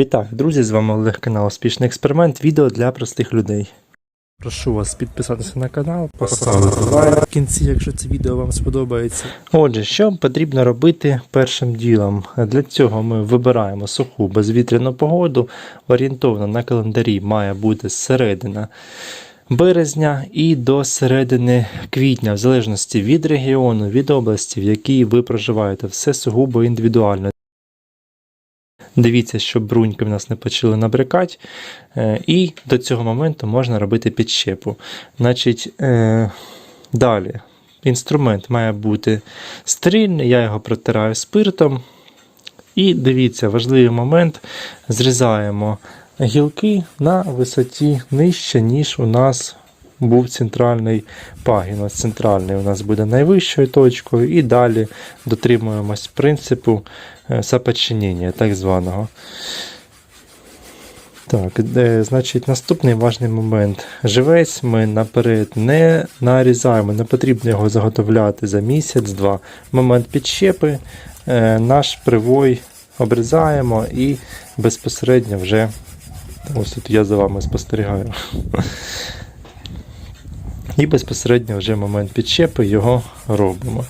Вітаю, друзі! З вами Олег канал Успішний експеримент. Відео для простих людей. Прошу вас підписатися на канал, поставити лайк в кінці, якщо це відео вам сподобається. Отже, що потрібно робити першим ділом? Для цього ми вибираємо суху безвітряну погоду. Орієнтовно на календарі має бути середина березня і до середини квітня, в залежності від регіону, від області, в якій ви проживаєте. Все сугубо індивідуально. Дивіться, щоб бруньки в нас не почали набрякати. Е, І до цього моменту можна робити підщепу. Значить, е, далі. Інструмент має бути стерильний, я його протираю спиртом. І дивіться, важливий момент: зрізаємо гілки на висоті нижче, ніж у нас був центральний пагін. Центральний у нас буде найвищою точкою, і далі дотримуємось принципу е, соподчинення, так званого. Так, де, значить, наступний важний момент. Живець ми наперед не нарізаємо, не потрібно його заготовляти за місяць-два. Момент підщепи, е, наш привой обрізаємо і безпосередньо вже. Ось тут я за вами спостерігаю. І безпосередньо вже момент підщепи його робимо.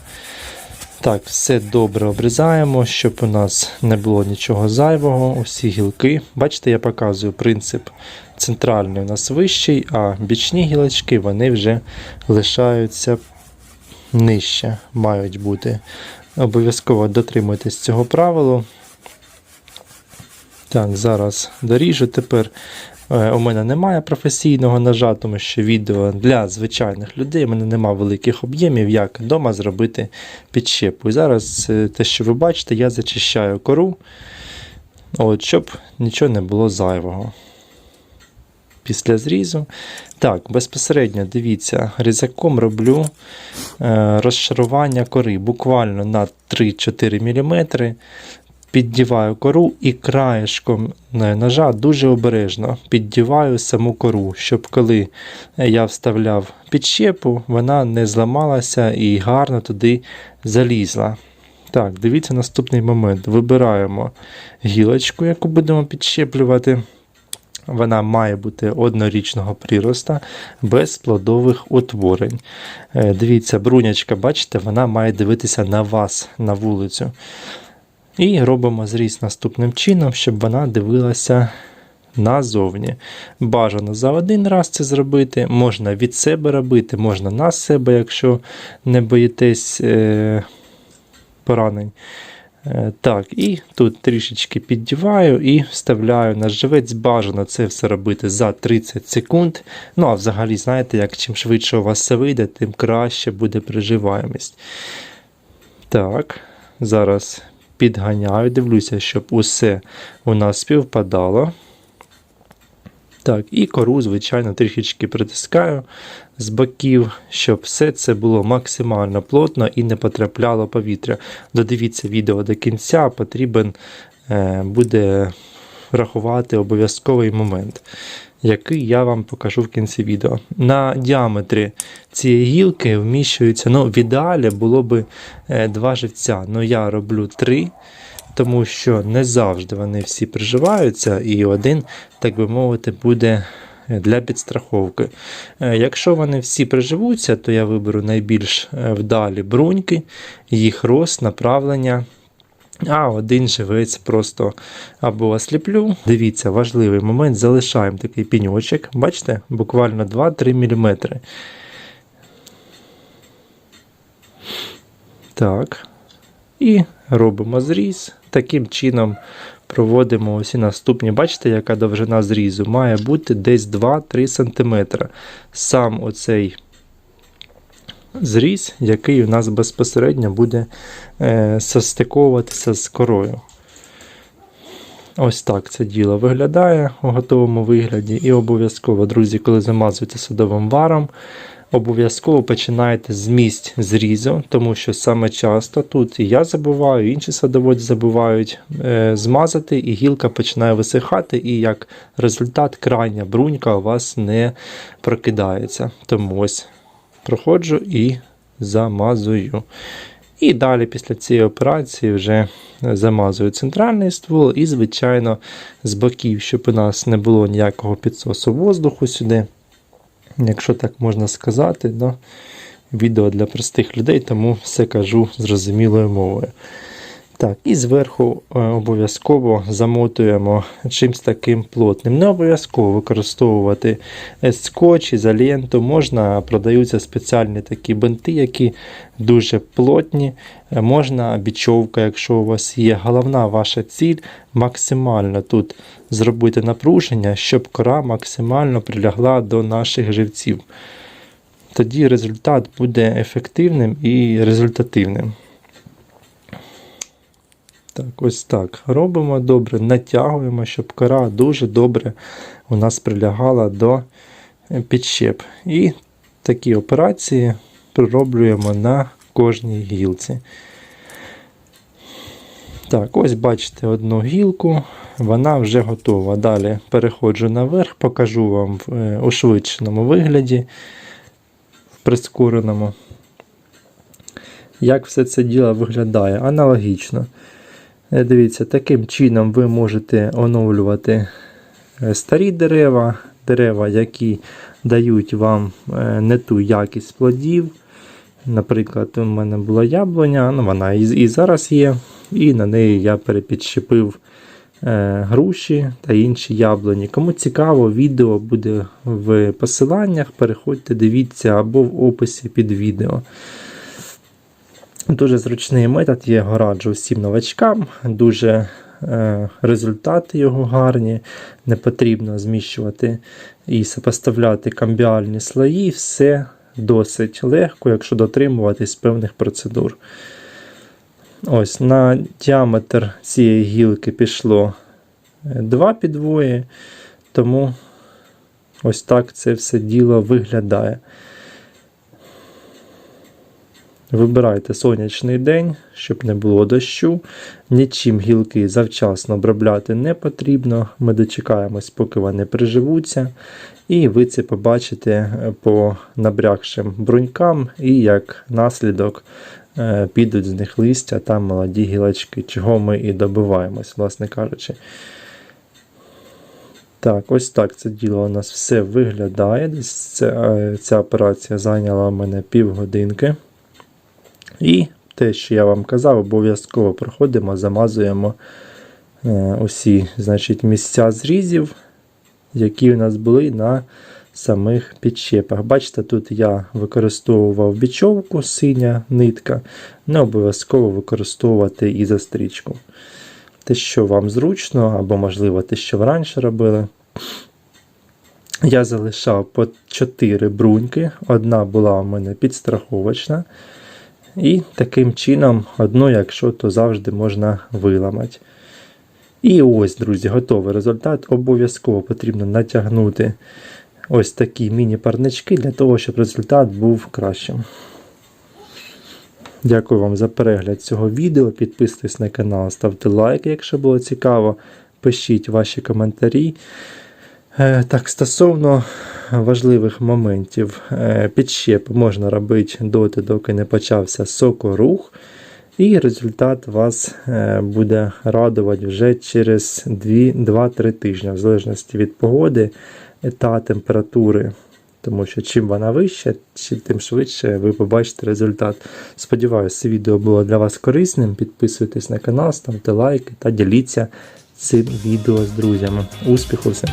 Так, все добре обрізаємо, щоб у нас не було нічого зайвого. Усі гілки. Бачите, я показую принцип центральний у нас вищий, а бічні гілочки вони вже лишаються нижче, мають бути. Обов'язково дотримуйтесь цього правила. Так, зараз доріжу. Тепер у мене немає професійного ножа, тому що відео для звичайних людей. У мене немає великих об'ємів, як вдома зробити підщепу. І зараз е, те, що ви бачите, я зачищаю кору, от, щоб нічого не було зайвого. Після зрізу. Так, безпосередньо дивіться, різаком роблю е, розшарування кори буквально на 3-4 мм. Піддіваю кору і краєшком е, ножа дуже обережно піддіваю саму кору, щоб коли я вставляв підщепу, вона не зламалася і гарно туди залізла. Так, дивіться наступний момент. Вибираємо гілочку, яку будемо підщеплювати. Вона має бути однорічного прироста без плодових утворень. Е, Дивіться, брунячка, бачите, вона має дивитися на вас, на вулицю. І робимо зріз наступним чином, щоб вона дивилася назовні. Бажано за один раз це зробити, можна від себе робити, можна на себе, якщо не боїтесь е, поранень. Е, Так, і тут трішечки піддіваю і вставляю на живець. Бажано це все робити за 30 секунд. Ну, а взагалі, знаєте, як чим швидше у вас все вийде, тим краще буде приживаємість. Так, зараз підганяю, дивлюся, щоб усе у нас співпадало. Так, і кору, звичайно, трішечки притискаю з боків, щоб все це було максимально плотно і не потрапляло повітря. Додивіться відео до кінця, потрібен е, буде рахувати обов'язковий момент, який я вам покажу в кінці відео. На діаметрі цієї гілки вміщується, ну, в ідеалі було б е, два живця, але я роблю три. Тому що не завжди вони всі приживаються, і один, так би мовити, буде для підстраховки. Е, Якщо вони всі приживуться, то я виберу найбільш е, вдалі бруньки, їх рост, направлення. А один живець просто або осліплю. Дивіться, важливий момент. Залишаємо такий піньочок. Бачите, буквально 2-3 мм. Так. І робимо зріз. Таким чином проводимо усі наступні. Бачите, яка довжина зрізу? Має бути десь 2-3 см. Сам оцей зріз, який у нас безпосередньо буде е, состиковуватися з корою. Ось так це діло виглядає у готовому вигляді. І обов'язково, друзі, коли замазуєте садовим варом, обов'язково починайте з місць зрізу, тому що саме часто тут і я забуваю, і інші садоводі забувають е, змазати, і гілка починає висихати, і як результат крайня брунька у вас не прокидається. Тому ось проходжу і замазую. І далі після цієї операції вже замазую центральний ствол і, звичайно, з боків, щоб у нас не було ніякого підсосу воздуху сюди. Якщо так можна сказати, да? відео для простих людей, тому все кажу зрозумілою мовою. Так, і зверху е, обов'язково замотуємо чимось таким плотним. Не обов'язково використовувати скотч, ізоленту. Можна, продаються спеціальні такі бинти, які дуже плотні. Е, Можна бічовка, якщо у вас є. Головна ваша ціль максимально тут зробити напруження, щоб кора максимально прилягла до наших живців. Тоді результат буде ефективним і результативним. Так, ось так. Робимо добре, натягуємо, щоб кора дуже добре у нас прилягала до е, підщеп. І такі операції пророблюємо на кожній гілці. Так, ось бачите одну гілку, вона вже готова. Далі переходжу наверх, покажу вам в е, ушвидшеному вигляді, в прискореному, як все це діло виглядає. Аналогічно. Е, Дивіться, таким чином ви можете оновлювати е, старі дерева, дерева, які дають вам е, не ту якість плодів. Наприклад, у мене була яблуня, ну вона і, і зараз є, і на неї я перепідщепив груші та інші яблуні. Кому цікаво, відео буде в посиланнях. Переходьте, дивіться або в описі під відео. Дуже зручний метод, я його раджу всім новачкам. Дуже е, результати його гарні. Не потрібно зміщувати і сопоставляти камбіальні слої. Все досить легко, якщо дотримуватись певних процедур. Ось на діаметр цієї гілки пішло е, два підвої, тому ось так це все діло виглядає. Вибирайте сонячний день, щоб не було дощу. Нічим гілки завчасно обробляти не потрібно. Ми дочекаємось, поки вони приживуться. І ви це побачите по набрякшим брунькам, і як наслідок е, підуть з них листя та молоді гілочки, чого ми і добиваємось, власне кажучи. Так, ось так це діло у нас все виглядає. Ця, е, ця операція зайняла у мене півгодинки. І те, що я вам казав, обов'язково проходимо, замазуємо е, усі значить, місця зрізів, які у нас були на самих підщепах. Бачите, тут я використовував бічовку, синя нитка, не обов'язково використовувати і застрічку. Те, що вам зручно, або, можливо, те, що ви раніше робили. Я залишав по 4 бруньки. Одна була у мене підстраховочна. І таким чином, одну, якщо то завжди можна виламати. І ось, друзі, готовий результат. Обов'язково потрібно натягнути ось такі міні-парнички для того, щоб результат був кращим. Дякую вам за перегляд цього відео. Підписуйтесь на канал, ставте лайки, якщо було цікаво. Пишіть ваші коментарі. Е, Так, стосовно важливих моментів, Е, підщеп можна робити доти, доки не почався сокорух. І результат вас е, буде радувати вже через 2-3 тижні, в залежності від погоди та температури. Тому що чим вона вища, тим швидше ви побачите результат. Сподіваюся, це відео було для вас корисним. Підписуйтесь на канал, ставте лайки та діліться цим відео з друзями. Успіху всім!